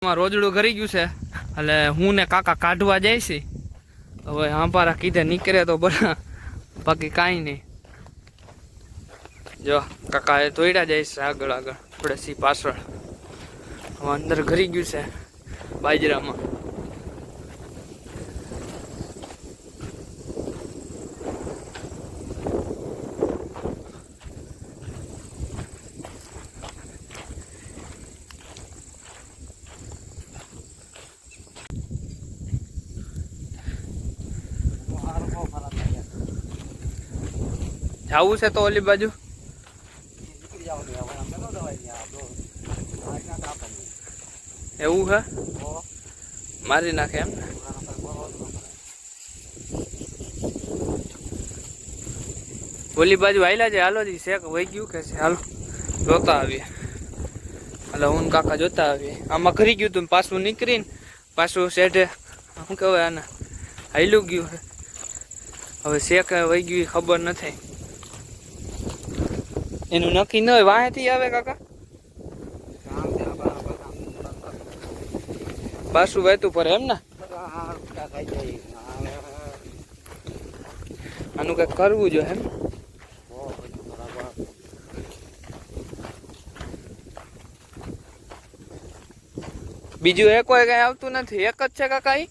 રોજડું કરી ગયું છે. એટલે હું ને કાકા કાઢવા જાય છે. હવે હાંપારા કીધે નીકળે તો બરા, બાકી કાંઈ નહીં. જો, કાકા એ તોડ્યા જાય છે આગળ આગળ. થોડે સી પાછળ. હવે અંદર ઘરી ગયું છે બાજરામાં. જવું છે તો ઓલી બાજુ? એવું હે? મારી નાખે એમ ઓલી બાજુ આવેલા છે, હાલો જી, શેક વહી ગયું કે છે? હાલો, જોતા આવીએ. એટલે હું કાકા જોતા આવીએ. આમાં ખરી ગયું તું પાછું નીકળીને પાછું શેઠે શું કહેવાય આને હાયલું ગયું હવે શેક વહી ગયું ખબર નથી એનું નક્કી ન હોય, વાંહેથી આવે કાકા? પાછું વહેતું પડે એમ ને? આનું કંઈક કરવું જોઈએ એમ? બીજું એક કોઈ કઈ આવતું નથી? એક જ છે કાકા ઈ?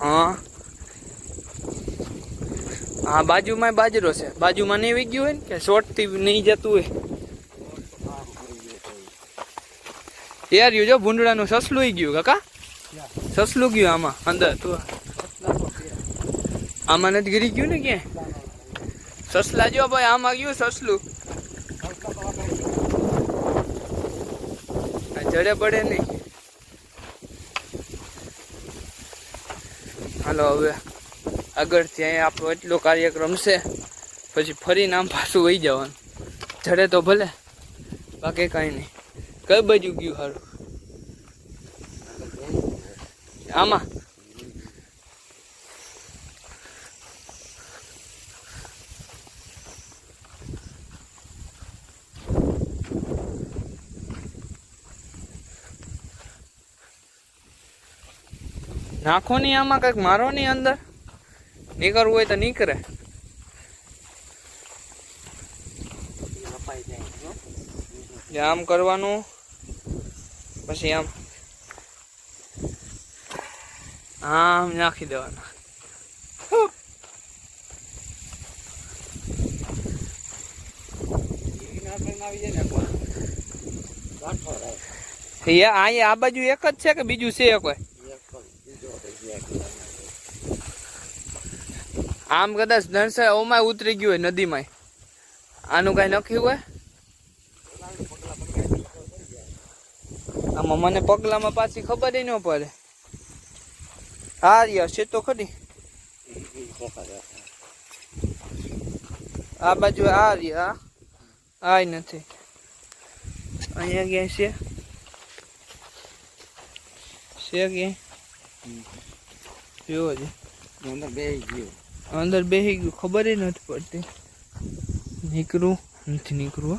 હા. હા બાજુમાં બાજરો છે. બાજુમાં નહીં વી ગયું હોય ને કે શોર્ટથી નહીં જતું હોય? યાર, યુ જો ભૂંડળાનું સસલું ગયું, કાકા. સસલું ગયું આમાં, અંદર. તું આમાં નથી ગીરી ગયું ને ક્યાં સસલા જો ભાઈ, આમાં ગયું સસલું. જડે પડે નહીં. હાલો, હવે આગળથી અહીંયા આપણો એટલો કાર્યક્રમ છે, પછી ફરી નામ પાછું વહી જવાનું. જડે તો ભલે, બાકી કાંઈ નહીં. કઈ બાજુ ગયું સારું આમાં? નાખો નહીં આમાં કંઈક મારો નહીં અંદર? નીકળવું હોય તો નીકળે. આમ કરવાનું પછી આમ. આમ નાખી દેવાના. આ બાજુ એક જ છે કે બીજું છે કોઈ? આમ કદાચ ધનસા ઓમાં ઉતરી ગયું હોય નદીમાં આનું કઈ નક્કી હોય? આમાં મને પગલામાં પાછી ખબર ન પડે. હા યાર છે તો ખરી. આ બાજુ આ રહ્યા. આ નથી. અહીંયા ક્યાંય છે? છે ક્યાંય? જોવો છે અંદર બે ગયો. અંદર બેસી ગયું, ખબર નથી પડતી. નીકળું, નથી નીકળવું હો.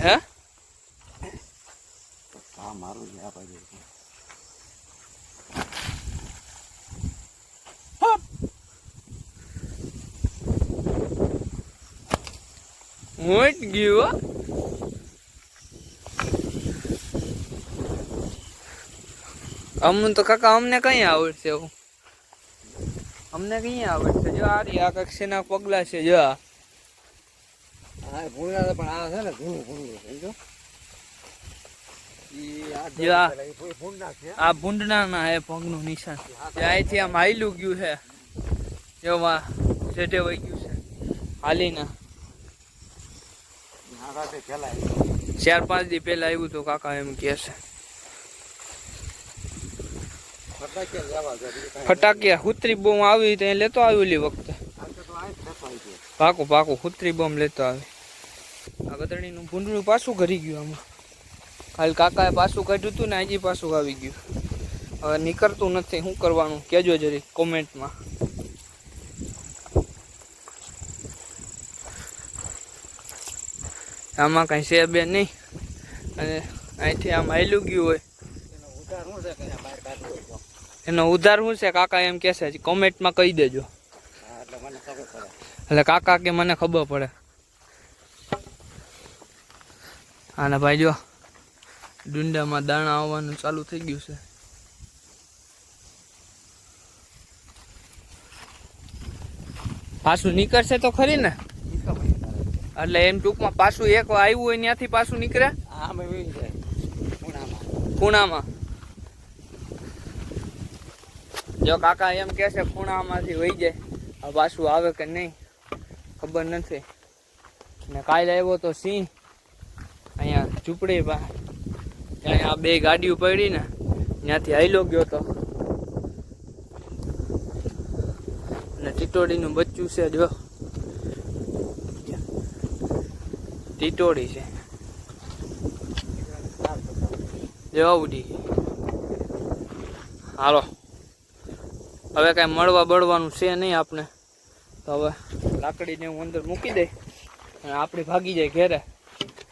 હે? મારું જ આ બાજુ મોટ ગયું અમને તો કાકા અમને કઈ આવડશે એવું? અમને કઈ આવડશે? જો આ રહી આ કક્ષીના પગલા છે જો આ. હા પણ આ છે ને ઘણું ભૂંગળું સમજો? આ જો આ. પેલા ઈ ભૂ- ભૂંડા છે. આ ભૂંડના ના હે પગનું નિશાન. અહીંથી આમ હાઈલું ગયું છે જો જેટે વહી ગયું છે હાલીના. ચાર પાંચ દી પહેલા આવ્યું તો કાકા એમ કે છે. ફટાકિયા હુત્રી બોમ આવી તો લેતો આવ્યો લી વખતે. પાકું પાકું હુત્રી બોમ લેતો આવે. આ ગતણીનું ભૂંડળું પાછું ઘરી ગયું આમાં. ખાલી કાકાએ પાછું કાઢ્યું હતું ને આજે પાછું આવી ગયું. હવે નીકળતું નથી શું કરવાનું? કહેજો જરી કોમેન્ટમાં. આમાં કાંઈ છે બે નહીં. અને અહીંથી આમ હાલ્યું ગયું હોય. એનો ઉધાર શું છે? કાકા એમ કહેશે કોમેન્ટમાં કહી દેજો. એટલે કાકા કે મને ખબર પડે. આને ભાઈ જો ડુંડામાં દાણા આવવાનું ચાલુ થઈ ગયું છે. પાછું નીકળશે તો ખરી ને. એટલે એમ ટૂંકમાં પાછું એક આવ્યું હોય ત્યાંથી પાછું નીકળે? આમ એવી જાય ખૂણામાં ખૂણામાં જો કાકા એમ કે છે ખૂણામાંથી વહી જાય. આ પાછું આવે કે નહીં, ખબર નથી. ને કાલે આવ્યો તો સિંહ અહીંયા ઝૂંપડી પા ત્યાં આ બે ગાડીઓ પડી ને, ત્યાંથી હાઈલો ગયો તો. અને ટીટોડીનું બચ્ચું છે જો. ટીટોડી છે. જવા ઉડી હાલો. હવે કાંઈ મળવા બળવાનું છે નહીં આપણે તો હવે લાકડીને હું અંદર મૂકી દઈ અને આપણે ભાગી જાય ઘેરે.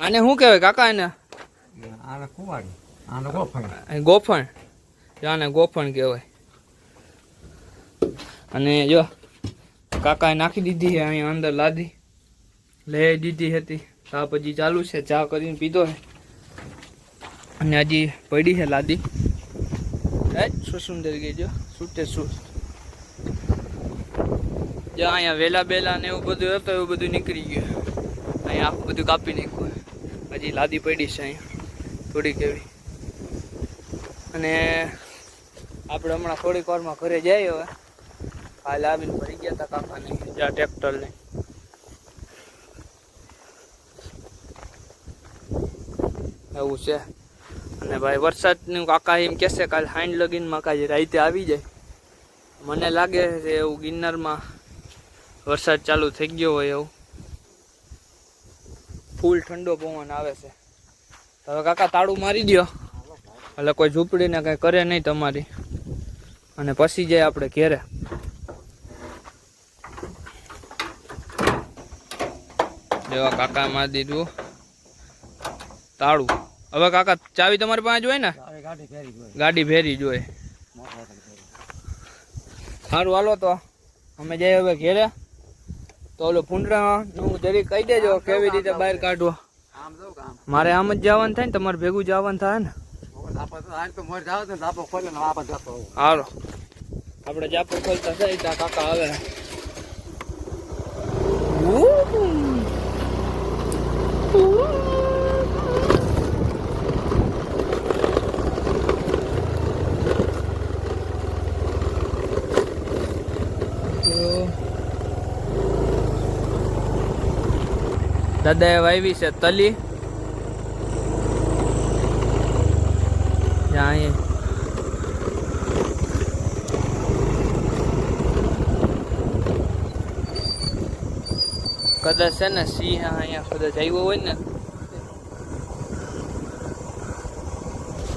આને શું કહેવાય કાકા એને આને કુવાડી. આને ગોફણ. ગોફણ. આને ગોફણ કહેવાય. અને જો કાકાએ નાખી દીધી છે અહીંયા અંદર લાદી. લઈ દીધી હતી. ચા પછી ચાલુ છે. ચા કરીને પીધો છે. અને હજી પડી છે લાદી. એ સુંદર ગઈ જો. છૂટે શું જો અહીંયા વેલા બેલા ને એવું બધું હતું એવું બધું નીકળી ગયું. અહીંયા આખું બધું કાપી નાખ્યું. હજી લાદી પડી છે અહીંયા થોડીક એવી. અને આપણે હમણાં થોડીક વારમાં ઘરે જઈએ હવે. કાલે આવીને ભરી ગયા હતા કાકાને. જ્યાં ટ્રેક્ટરને. એવું છે. અને ભાઈ વરસાદનું કાકા એમ કહેશે કાલે હાઈન લગીનમાં કાલે રાતે આવી જાય. મને લાગે છે એવું ગિરનારમાં વરસાદ ચાલુ થઈ ગયો હોય એવું. ફૂલ ઠંડો પવન આવે છે. હવે કાકા તાળું મારી દ્યો. એટલે કોઈ ઝૂંપડીને કઈ કરે નહીં તમારી. અને પછી જાય આપણે ઘેરે. જેવા કાકા મારી દીધું. તાળું. હવે કાકા ચાવી તમારી પાસે જોઈએ ને? ગાડી ફેરી જોઈએ સારું હાલો તો. અમે જઈએ હવે ઘેરે. તો ઓલો ફૂંડરાનું જરી કહી દેજો કેવી રીતે બહાર કાઢવો. આમ મારે આમ જ જવાનું થાય ને તમારે ભેગું જવાનું થાય ને. હાલો. આપણે જાપો ખોલતા ત્યાં કાકા આવે. દાદાએ વાવી છે, તલી. અહીંયા. કદાચ છે ને સિંહ અહીંયા કદાચ આવ્યો હોય ને.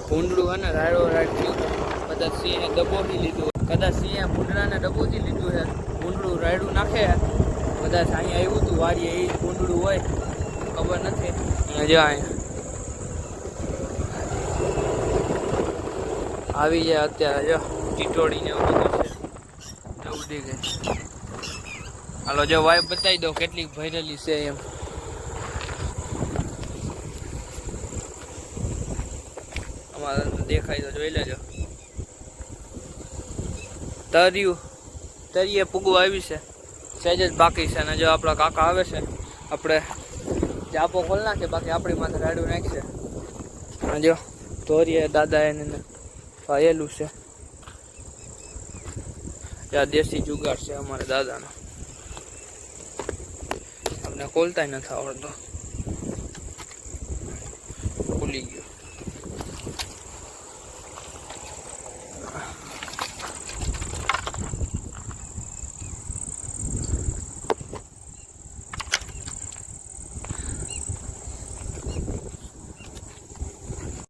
ભૂંડડું હે ને, રાડો રાડ થયું કદાચ સિંહે દબોથી લીધું. કદાચ સિંહે ભૂંડડાને દબોથી લીધું છે ભૂંડડું રાયડું નાખે કદાચ અહીંયા આવ્યું હતું, વાડીએ એ કુંડળું હોય, ખબર નથી. અહીંયા જો અહીંયા આવી જાય અત્યારે, જો. ટીટોડીને એવું બધું છે. ઉડી ગઈ. હાલો, જો વાઈફ બતાવી દો કેટલી ભરેલી છે એમ. અમારે દેખાય તો જોઈ લેજો. તર્યું તરીએ પૂગવા આવી છે. સહેજ જ બાકી છે અને જો આપણા કાકા આવે છે, આપણે જાપો ખોલ નાખે બાકી આપણી માથે રાડું નાખશે અને જો, ધોરીએ દાદા એને પાયેલું છે. આ દેશી જુગાડ છે અમારા દાદાનો. અમને ખોલતાય નથી આવડતો.